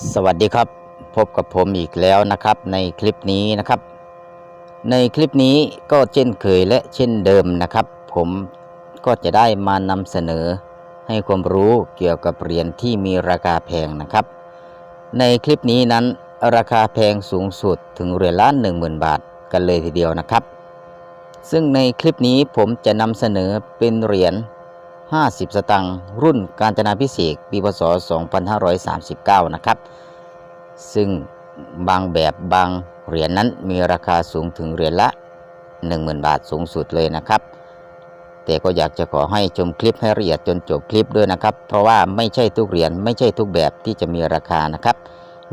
สวัสดีครับพบกับผมอีกแล้วนะครับ ในคลิปนี้นะครับ ในคลิปนี้ก็เช่นเคยและเช่นเดิมนะครับ ผมก็จะได้มานำเสนอ ให้ความรู้เกี่ยวกับเหรียญที่มีราคาแพงนะครับ ในคลิปนี้นั้นราคาแพงสูงสุดถึงเหรียญละ10,000 บาทกันเลยทีเดียวนะครับ ซึ่งในคลิปนี้ผมจะนำเสนอเป็นเหรียญ 50 สตังค์รุ่นกาญจนาพิเศษปีพศ 2539 นะครับ ซึ่งบางแบบบางเหรียญนนั้นมีราคาสูงถึงเหรียญละ 10,000 บาทสูงสุดเลยนะครับ แต่ก็อยากจะขอให้ชมคลิปให้ละเอียดจนจบคลิปด้วยนะครับ เพราะว่าไม่ใช่ทุกเหรียญไม่ใช่ทุกแบบที่จะมีราคานะครับ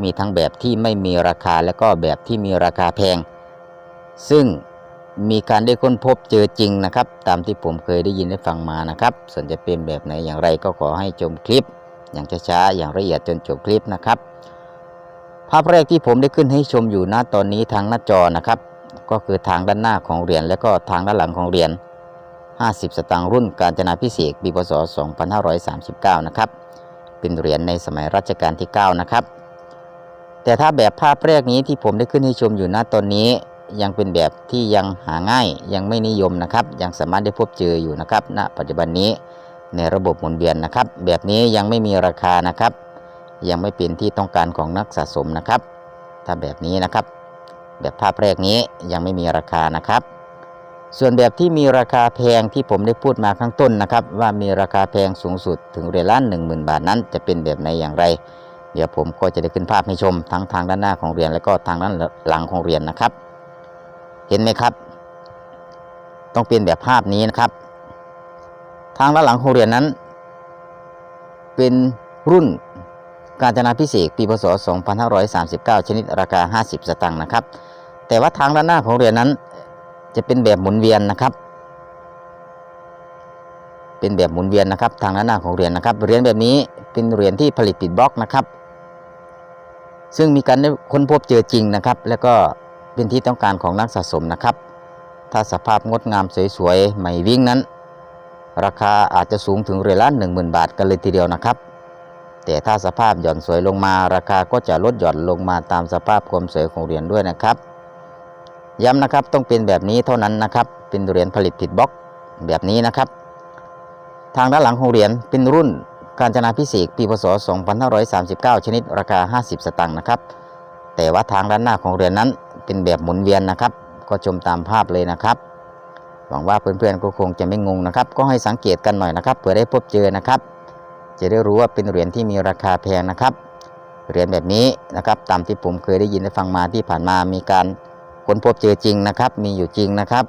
มีทั้งแบบที่ไม่มีราคาและก็แบบที่มีราคาแพง ซึ่ง มีการได้ค้นพบเจอจริงนะครับ ตามที่ผมเคยได้ยินได้ฟังมานะครับ ส่วนจะเป็นแบบไหนอย่างไรก็ขอให้ชมคลิป อย่างช้าๆอย่างละเอียดจนจบคลิปนะครับ ภาพแรกที่ผมได้ขึ้นให้ชมอยู่ณตอนนี้ทางหน้าจอนะครับ ก็คือทางด้านหน้าของเหรียญและก็ทางด้านหลังของเหรียญ50 สตางค์รุ่นกาญจนาพิเศษปีพศ 2539 นะครับ เป็นเหรียญในสมัยรัชกาลที่ 9 นะครับ แต่ถ้าแบบภาพแรกนี้ที่ผมได้ขึ้นให้ชมอยู่ณตอนนี้ ยังเป็นแบบที่ยังหาง่ายยังไม่นิยมนะครับ ยังสามารถได้พบเจออยู่นะครับณปัจจุบันนี้ในระบบหมุนเวียนนะครับ แบบนี้ยังไม่มีราคานะครับ ยังไม่เป็นที่ต้องการของนักสะสมนะครับ ถ้าแบบนี้นะครับ แบบภาพแรกนี้ยังไม่มีราคานะครับ ส่วนแบบที่มีราคาแพงที่ผมได้พูดมาข้างต้นนะครับ ว่ามีราคาแพงสูงสุดถึงเหรียญละหนึ่งหมื่นบาทนั้น จะเป็นแบบไหนอย่างไร เดี๋ยวผมก็จะได้ขึ้นภาพให้ชมทั้งทางด้านหน้าของเหรียญและก็ทางด้านหลังของเหรียญนะครับ เห็นไหมครับ ต้องเป็นแบบภาพนี้นะครับ ทางด้านหลังของเหรียญนั้น เป็นรุ่นกาญจนาพิเศษปีพศ 2539 ชนิดราคา 50 สตางค์นะครับ แต่ว่าทางด้านหน้าของเหรียญนั้น จะเป็นแบบหมุนเวียนนะครับ เป็นแบบหมุนเวียนนะครับ ทางด้านหน้าของเหรียญนะครับ เหรียญแบบนี้เป็นเหรียญที่ผลิตติดบล็อกนะครับ ซึ่งมีการค้นพบเจอจริงนะครับ แล้วก็ เป็นที่ต้องการของนักสะสมนะครับ ถ้าสภาพงดงามสวยๆใหม่วิ่งนั้น ราคาอาจจะสูงถึงเรียญละ10,000 บาทกันเลยทีเดียวนะครับ แต่ถ้าสภาพหย่อนสวยลงมา ราคาก็จะลดหย่อนลงมาตามสภาพความสวยของเหรียญด้วยนะครับ ย้ำนะครับต้องเป็นแบบนี้เท่านั้นนะครับ เป็นเหรียญผลิตติดบล็อกแบบนี้นะครับ ทางด้านหลังของเหรียญเป็นรุ่นกาญจนาพิเศษกปีพศ 2539 ชนิดราคา 50 สตางค์นะครับ แต่ว่าทางด้านหน้าของเหรียญนั้น เป็นแบบหมุนเวียนนะครับ ก็ชมตามภาพเลยนะครับ หวังว่าเพื่อนๆก็คงจะไม่งงนะครับ ก็ให้สังเกตกันหน่อยนะครับเผื่อได้พบเจอนะครับ จะได้รู้ว่าเป็นเหรียญที่มีราคาแพงนะครับ เหรียญแบบนี้นะครับ ตามที่ผมเคยได้ยินได้ฟังมาที่ผ่านมามีการค้นพบเจอจริงนะครับ มีอยู่จริงนะครับ